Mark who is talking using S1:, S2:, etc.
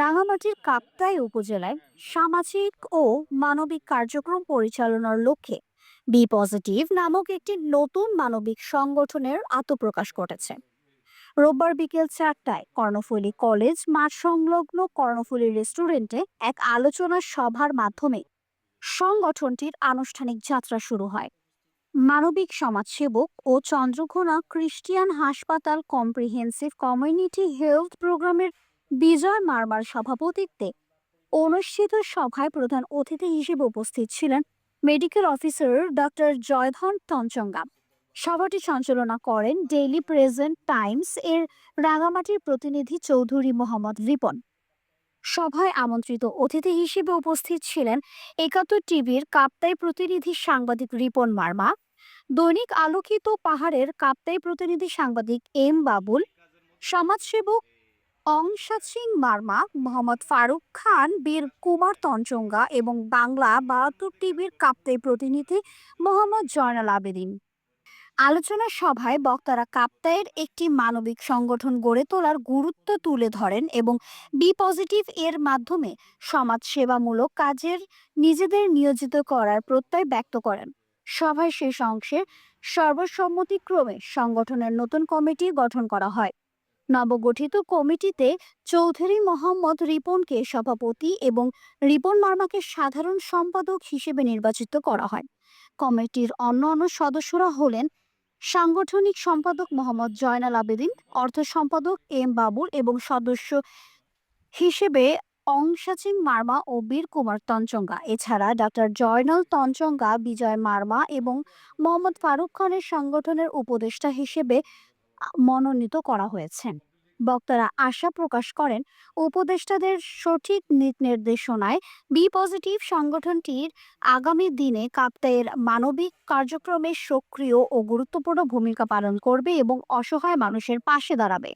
S1: রাঙামাটির কাপ্তাই উপজেলায় সামাজিক ও মানবিক কার্যক্রম পরিচালনার লক্ষ্যে বি পজিটিভ নামক একটি নতুন মানবিক সংগঠনের আত্মপ্রকাশ ঘটেছে। রোববার বিকেল চারটায় কর্ণফুলী কলেজ মাঠ সংলগ্ন কর্ণফুলী রেস্টুরেন্টে এক আলোচনা সভার মাধ্যমে সংগঠনটির আনুষ্ঠানিক যাত্রা শুরু হয়। মানবিক সমাজসেবক ও চন্দ্রঘোনা ক্রিস্টিয়ান হাসপাতাল কম্প্রিহেন্সিভ কমিউনিটি হেলথ প্রোগ্রামের বিজয় মারমার সভাপতিত্বে অনুষ্ঠিত সভায় প্রধান অতিথি হিসেবে উপস্থিত ছিলেন medical officer doctor Joydhan Tanchangya সভাটি সঞ্চালনা করেন ডেইলি প্রেজেন্ট টাইমস এর রাঙামাটির প্রতিনিধি চৌধুরী মোহাম্মদ রিপন। সভায় আমন্ত্রিত অতিথি হিসেবে উপস্থিত ছিলেন একাত্তর টিভির কাপ্তাই প্রতিনিধি সাংবাদিক রিপন মার্মা, দৈনিক আলোকিত পাহাড়ের কাপ্তাই প্রতিনিধি সাংবাদিক এম বাবুল, সমাজসেবক অংশা সিং মার্মা, মোহাম্মদ ফারুক খান, বীর কুমার তঞ্চঙ্গা এবং বাংলা বাহাত্তর টিভির কাপ্তাই প্রতিনিধি মোহাম্মদ জয়নাল আবেদিন। আলোচনা সভায় বক্তারা কাপ্তাইয়ের একটি মানবিক সংগঠন গড়ে তোলার গুরুত্ব তুলে ধরেন এবং বি পজিটিভ এর মাধ্যমে সমাজ সেবামূলক কাজের নিজেদের নিয়োজিত করার প্রত্যয় ব্যক্ত করেন। সভায় শেষ অংশে সর্বসম্মতিক্রমে সংগঠনের নতুন কমিটি গঠন করা হয়। নবগঠিত কমিটিতে চৌধুরী মোহাম্মদ রিপনকে সভাপতি এবং রিপন মার্মাকে সাধারণ সম্পাদক হিসেবে নির্বাচিত করা হয়। কমিটির অন্য অন্য সদস্যরা হলেন সাংগঠনিক সম্পাদক মোহাম্মদ জয়নাল আবেদিন, অর্থ সম্পাদক এম বাবুল এবং সদস্য হিসেবে অংশাচিং মার্মা ও বীর কুমার তঞ্চঙ্গা। এছাড়া ডক্টর জয়নাল তঞ্চঙ্গা, বিজয় মার্মা এবং মোহাম্মদ ফারুক খানের সংগঠনের উপদেষ্টা হিসেবে মনোনীত করা হয়েছেন বক্তারা আশা প্রকাশ করেন, উপদেষ্টাদের সঠিক নীত নির্দেশনায় বি পজিটিভ সংগঠনটির আগামী দিনে কাপ্তাইয়ের মানবিক কার্যক্রমে সক্রিয় ও গুরুত্বপূর্ণ ভূমিকা পালন করবে এবং অসহায় মানুষের পাশে দাঁড়াবে।